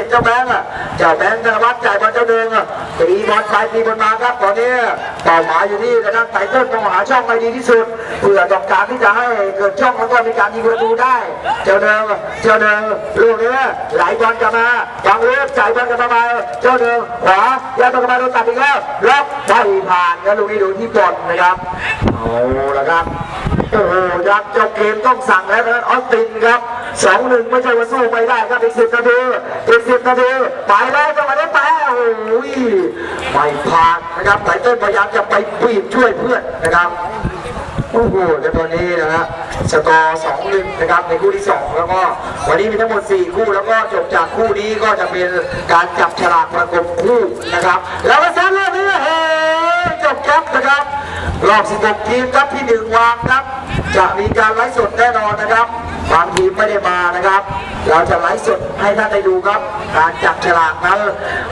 จ็ดเจ้าแบงค์อะเจ้าแบงค์ธนวัฒน์จ่ายบอลเจ้าเดิงอะตีบอลไปตีบอลมาครับตอนนี้เป้าหมายอยู่ที่กระด้นไต่ต้นต้องหาช่องให้ดีที่สุดเพื่อต้องการที่จะให้เกิดช่องแล้วก็มีการยิงประตูได้ เจ้าเดิงเจ้าเดิงลูกนี้ไหลบอลกลับมาบังเล็บจ่ายบอลกลับมาเจ้าเดิงขวาย้ายบอลกลับมาโดนตัดอีกแล้วล็อกไม่ผ่านครับลูกนี้ดนที่บอลนะครับเอาละครับโอ้โหยักษ์เจ้าเกมต้องสั่งแล้วนะออสตินครับ สองหนึ่งไม่ใช่ว่าสู้ไม่ได้ครับอีกสิบนาทีอีกสิบนาทีไปแล้วจังหวะนี้ไปโอ้โหไม่ผ่านนะครับไตเติ้ลพยายามจะไปบีบช่วยเพื่อนนะครับโอ้โหแต่ตอนนี้นะฮะสกอร์สองหนึ่งนะครับในคู่ที่สองแล้วก็วันนี้มีทั้งหมดสี่คู่แล้วก็จบจากคู่นี้ก็จะเป็นการจับฉลากประกบคู่นะครับ แล้วก็ซ้ำรอบนี้เฮ้จบครับนะครับรอบ16ทีมครับที่หนึ่งวางครับ จะมีการไลฟ์สดแน่นอนนะครับ บางทีมไม่ได้มานะครับ เราจะไลฟ์สดให้ท่านได้ดูครับ การจับฉลากนั้น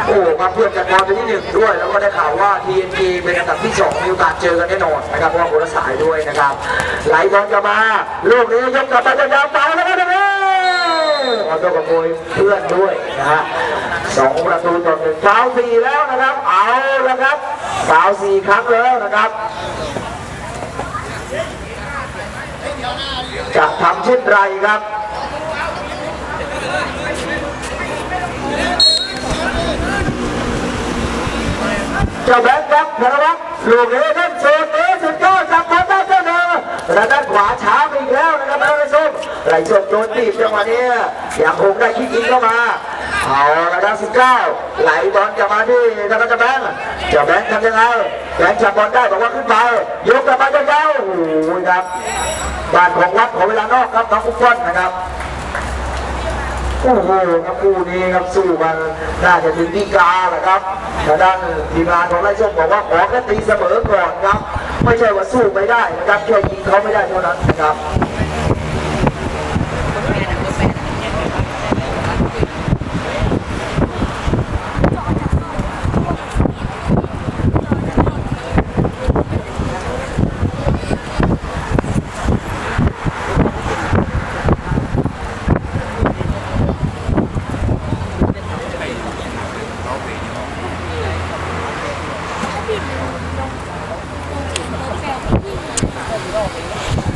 โอ้มาเพื่อนกันบอลเป็นที่หนึ่งด้วย แล้วก็ได้ข่าวว่า TNT เป็นอันดับที่สองมีโอกาสเจอกันแน่นอนนะครับเพราะว่าคนละสายด้วยนะครับไหลบอลจะมาลูกนี้ยกกลับไปยาวๆไปแล้วก็ได้ขอโทษกับโวยเพื่อนด้วยนะฮะสองประตูต่อหนึ่งฟาวสี่แล้วนะครับ เอาละครับฟาวสี่ครั้งแล้วนะครับ จะทำเช่นไรครับเจ้าแบงค์ครับธนวัฒน์ลูกนี้เล่นโซนนี้สุดยอดจับพันได้เจ้าเดิมระด้านขวาช้าไปอีกแล้วนะครับไรส้มไรส้มโดนตีบจังหวะนี้ยังคงได้คิกอินเข้ามาเอาระดับ19ไหลบอลกลับมาที่นวัฒน์เจ้าแบงค์เจ้าแบงค์ทำยังไงแบงค์จับบอลได้บอกว่าขึ้นไปยกกลับมายาวๆโอ้โหครับ บ้านของวัดของเวลานอกครับน้องฟุตบอลนะครับโอ้โหครับคู่นี้ครับสู้กันน่าจะถึงดีกาแหละครับทางด้านทีมงานของไร่ส้มบอกว่าขอแค่ตีเสมอก่อนครับ ไม่ใช่ว่าสู้ไม่ได้นะครับแค่ยิงเขาไม่ได้เท่านั้นนะครับ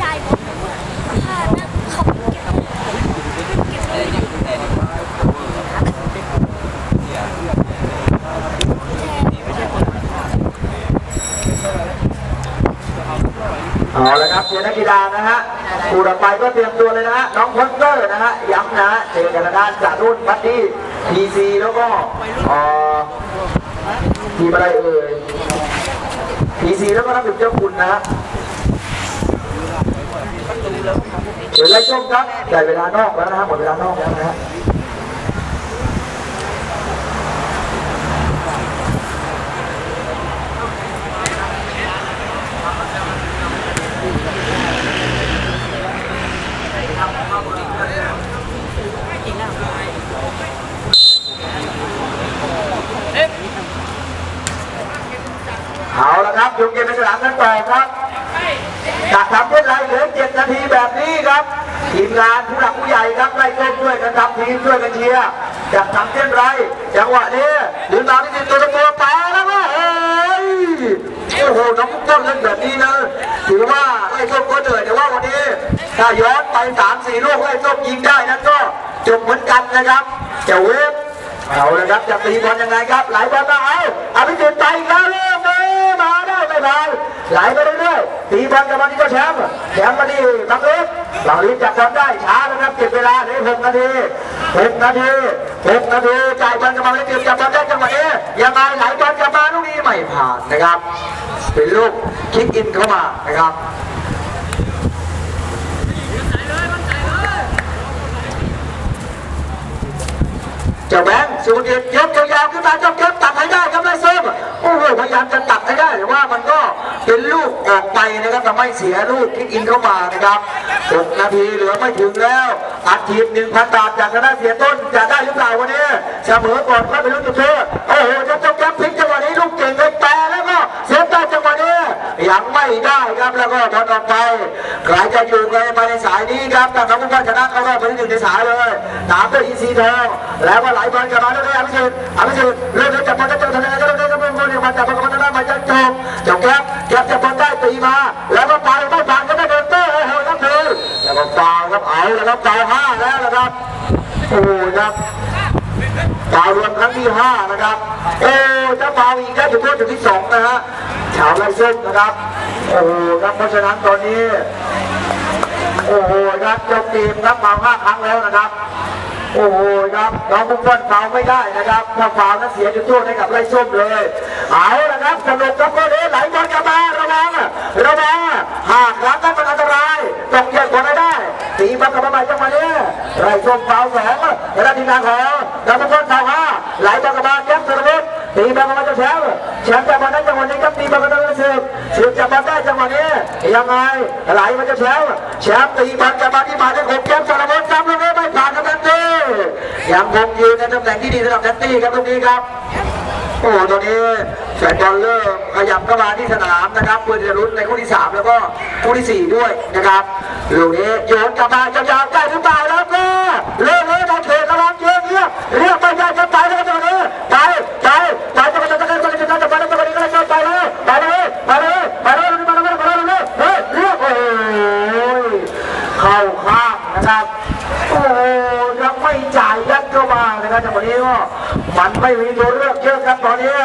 ได้หมดถ้านั่งเขาเก็บเก็บเลย เอาละครับเชียร์ นักกีฬานะฮะคู่ต่อไปก็เตรียมตัวเลยนะฮะน้องพอสเตอร์นะฮะย้ำนะเจอกันทางด้านจากรุ่นบัดดี้ทีซีแล้วก็เอ่อทีมอะไรเอ่ยทีซีแล้วก็นักดื่มเจ้าคุณนะฮะเดี๋ยวไล่ชมครับแต่เวลานอกแล้วนะฮะหมดเวลานอกแล้วนะฮะ เอาละครับยกเกมในสนามกันต่อครับจะทำเช่นไรเหลือเจ็ดนาทีแบบนี้ครับทีมงานผู้หลักผู้ใหญ่ครับไล่ต้มด้วยกันทำทีมช่วยกันเชียร์จะทำเช่นไรจังหวะนี้ลืมตาที่ติดตัวตะตัวแปรแล้วก็เฮ้ยโอ้โหน้องพุกต้นเล่นแบบนี้นะถือว่าไล่ต้มก็เหนื่อยแต่ว่าวันนี้ถ้าย้อนไปสามสี่ลูกไล่ต้มยิงได้นั้นก็จบเหมือนกันนะครับเจะเวฟเอาละครับจะตีบอลยังไงครับ หลบอลมาเอาอภิสิทธิ์ไปอีกแล้วเลย มาได้ไหลไปเรื่อยๆตีบอลกับมันนี่ก็แชมป์แชมป์มาดิบังลิฟบังลิฟจับบอลได้ช้านะครับเก็บเวลาเหลือหกนาทีหกนาทีหกนาทีจ่ายบอลกับมันลิฟจับบอลได้จังหวะนี้ยังไงไหลบอลกลับมาลูกนี้ไม่ผ่านนะครับ เป็นลูกคิกอินเข้ามานะครับเจ้าแบงค์สุเดชยกยาวๆขึ้นมาจ้าเก็บตัดให้ได้ครับไล่เซิร์ฟโอ้โหพยายามจะ ลูกออกไปนะครับทำให้เสียลูกคิกอินเข้ามานะครับ 6 นาทีเหลือไม่ถึงแล้วอัดทีม1,000บาทจากคณะเสียต้นจะได้หรือเปล่าวันนี้เสมอก่อนค่อยไปลุ้นจุดโทษโอ้โหเจ้าเจ้าแก๊ปพลิกจังหวะนี้ลูกเก่งเลยแปรแล้วก็เสียต้จังหวะนี้ยังไม่ได้ครับแล้วก็บอลออกไปใครจะอยู่ใครไปในสายนี้ครับแต่น้องผู้ว่าชนะเข้ารอบไปที่หนึ่งในสายเลยตามด้วยอีซีทองแล้วก็ไหลบอลกลับมาด้วยอภิสิทธิ์อภิสิทธิ์เริ่มจับบอลจะเจอทนายก็เริ่มจะเป็นคนเดียวมาจับบอล กับทนายมาจะจบแก๊ปแก๊ปจับบอได้ตีมา แล้วก็ไปไม่ผ่านก็ไม่โดนเตอร์โอ้โหครับเธอแล้วก็ฟาวครับเอาแล้วครับฟาวห้าแล้วนะครับโอ้โหครับฟาวรวมครั้งที่5นะครับโอ้ถ้าฟาวอีกได้จุดโทษจุดที่2นะฮะชาวไรส้มนะครับโอ้โหครับเพราะฉะนั้นตอนนี้โอ้โหครับจบเกมครับฟาวห้าครั้งแล้วนะครับ โอ้โหครับน้องบุ้งบอลฟาวไม่ได้นะครับถ้าฟาวนั้นเสียจุดโทษให้กับไรส้มเลย เอาละครับสนุกครับก็เลยไหลบอลกลับมาระวังระวังหากรั้งนั้นมันอันตรายต้องแยกบอลให้ได้ตีบอลกลับมาใหม่จังหวะนี้ไรส้มฟาวสองแล้วทีมงานของน้องบุ้งบอลฟาวห้าไหลบอลกลับมาแก๊ปสุรวุฒิตีบอลกลับมาจะแชมป์แชมป์จากบอลนั้นจังหวะนี้ครับตีบอลกลับมาเสือกเสือกจับบอลได้จังหวะนี้ยังไงไหลมาเจะแชมป์แชมป์ตีบอลกลับมาที่หมายเลขหกแก๊ปสุรวุฒิจำลูก ยังคงยืนในตำแหน่งที่ดีสำหรับแซนตี้ครับตรงนี้ครับ โอ้โหตอนนี้แฟนบอลเริ่มขยับเข้ามาที่สนามนะครับเพื่อจะลุ้นในคู่ที่ 3 แล้วก็คู่ที่ 4 ด้วยนะครับลูกนี้โยนกลับมาจะยาวใครับจังหวะนี้ก็มันไม่มีตัวเลือกเยอะครับตอนนี้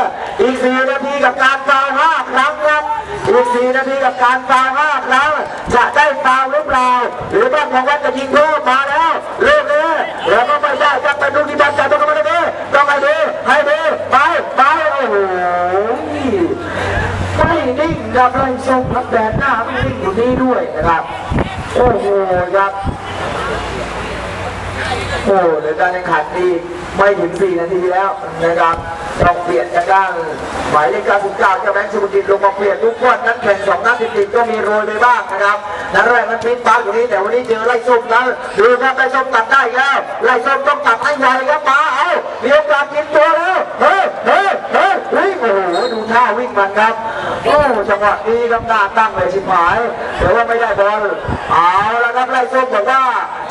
อีก4นาทีกับการฟาวล์ห้าครั้งครับอีก4นาทีกับการฟาวล์ห้าครั้งจะได้ฟาวหรือเปล่าหรือบ้านของวัดจะยิงโทษมาแล้วลูกนี้แล้วก็ไม่ได้ครับเป็นลูกที่บอลจ่ายตรงกันมาเลยต้องให้ดีให้ดีไปไปโอ้โหไม่นิ่งครับไล่ส่งครับแดนหน้าไม่นิ่งอยู่นี่ด้วยนะครับโอ้โหครับโอ้เดี๋ยวการแข่งขันดี ไม่ถึง 4 นาทีแล้วนะครับต้องเปลี่ยนจากด้านหมายเลข99เจ้าแบงค์สุภกิจลงมาเปลี่ยนทุกวันนั้นแข่งสองนัดติดๆก็มีโรยไปบ้างนะครับนัดแรกนั้นพิษปาอยู่นี้แต่วันนี้เจอไล่ส้มนะดูครับไล่ส้มตัดได้แล้วไล่ส้มต้องตัดให้ไวครับมาเอามีโอกาสกินตัวแล้วเฮ้ยเฮ้ยเฮ้ยวิ่งโอ้โหดูท่าวิ่งมันครับโอ้จังหวะนี้ครับหน้าตั้งเลยชิบหายแต่ว่าไม่ได้บอลเอาละครับไล่ส้มบอกว่า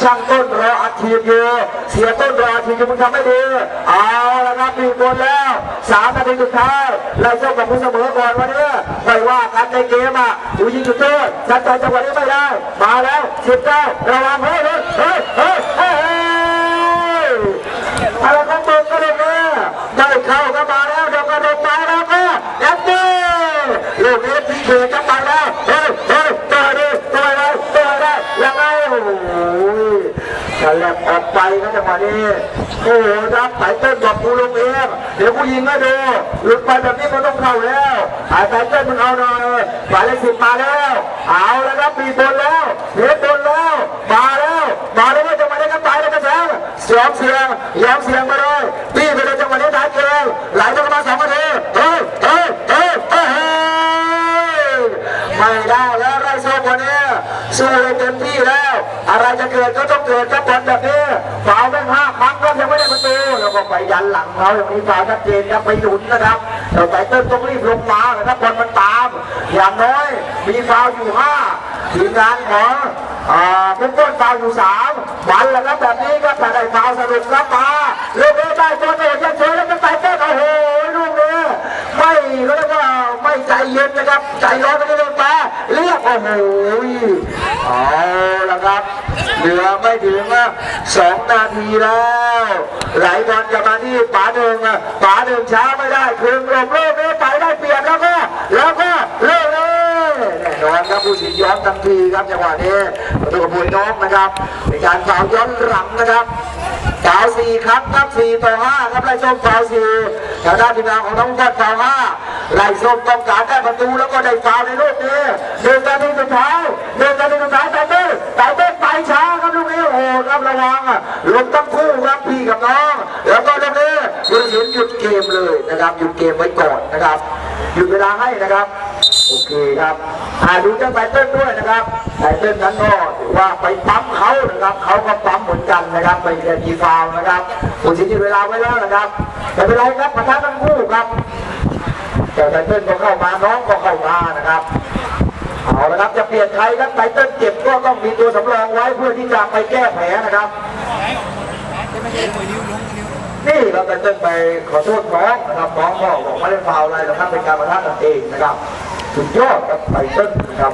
ช่างต้นรออัดฉีดอยู่เสียต้นรออัดฉีดอยู่มึงทำไม่ดีเอาละครับมีบอลแล้วสามนาทีสุดท้ายไล่ส้มกับผู้เสมอก่อนวันนี้ไม่ว่ากันในเกมอะดูยิงจุดโทษจัดใจจังหวะนี้ไม่ได้ มาแล้วสิบเก้าระวังเฮ้ยเฮ้ยเฮ้ยเฮ้ยอะไรของมึงก็เลยเนี่ยได้เข้าก็มาแล้วเดี๋ยวก็โดนมาแล้วก็แอนดี้ลูกนี้พี่เดือจะไปแล้วเฮ้ยเฮ้ยตัวนี้ตัวอะไรตัวอะไรยังไงโอ้โห ฉลับออกไปนะจังหวะนี้โอ้โหรับสายเต้นบอกกูลงเองเดี๋ยวกูยิงให้ดูหลุดไปแบบนี้มันต้องเข้าแล้วสายเต้นมันเอาหน่อยสายเลขสิบมาแล้ว เอาแล้วครับมีบนแล้วเฮ็ดบนแล้ว มาแล้ว มาแล้วว่าจังหวะนี้ก็ไปแล้วก็แซงเสียงเสียงยอมเสียงไปเลยตีไปเลยจังหวะนี้ท้ายเกมไหลลงมาสองนาทีเฮ้ยเฮ้ยเฮ้ยเฮ้ยไม่ได้แล้วไรโซ่วันนี้สู้เลยเต็มที่แล้ว อะไร จะเกิดก็ต้องเกิดกับบอลแบบนี้ฟาวแม่งห้าครั้งก็ยังไม่ได้ประตูแล้วก็ไปยันหลังเขาอย่างนี้ฟาวชัดเจนครับไปหนุนนะครับแต่ไตเติ้ลต้องรีบลงมานะครับบอลมันตาม อย่างน้อยมีฟาวอยู่ห้าทีมงานขอเป็นต้นฟาวอยู่สามวันแล้วครับแบบนี้ก็ถ้าได้ฟาวสนุกครับมาลูกนี้ได้ตัวเองเฉยแล้วก็ไตเติ้ลโอ้โหลูกนี้ไม่ก็เรียกว่าไม่ใจเย็นนะครับใจร้อนไปเลยมาเรียกโอ้โหเอาละครับ เหลือไม่ถึงอะสองนาทีแล้ว ไหลบอลกลับมาที่ป๋าหนึ่งอะป๋าหนึ่งช้าไม่ได้คืนลมโลกนี้ไปได้เปรียบแล้วก็แล้วก็เลิกเลยแน่นอนครับผู้สินย้อนทันทีครับจังหวะนี้ประตูกระพุยน้องนะครับเป็นการฟาวย้อนหลังนะครับฟาวสี่ครั้งครับสี่ต่อห้าครับไล่ส้มฟาวสี่ทางด้านทีมงานของน้องบอลฟาวล์ห้าไล่ส้มต้องการได้ประตูแล้วก็ได้ฟาวในลูกนี้หนึ่งนาทีสุดท้ายหนึ่ง ระวังอะลงทั้งคู่ครับพี่กับน้อง แล้วก็ลูกนี้ผู้ตัดสินหยุดเกมเลยนะครับหยุดเกมไว้ก่อนนะครับหยุดเวลาให้นะครับโอเคครับอาดูเจ้าไตเติ้ลด้วยนะครับไตเติ้ลนั้นก็ถือว่าไปปั๊มเขานะครับเขาก็ปั๊มเหมือนกันนะครับไปเรียนมีฟาวนะครับผู้ชินหยุดเวลาไว้แล้วนะครับไม่เป็นไรครับประทั้งตั้งคู่ครับเจ้าไว้แล้วนะครับไบประทะทั้งคู่ครับแต่ไตเติ้ลก็เข้ามาน้องก็เข้ามานะครับ เอาละครับจะเปลี่ยนใครครับไตเติ้ลเจ็บก็ต้องมีตัวสำรองไว้เพื่อที่จะไปแก้แผลนะครับนี่เราไตเติ้ลไปขอโทษน้องนะครับน้องก็บอกไม่ได้ฟาวล์อะไรหรอกครับเป็นการประทะกันเองนะครับสุดยอดครับไตเติ้ลนะครับ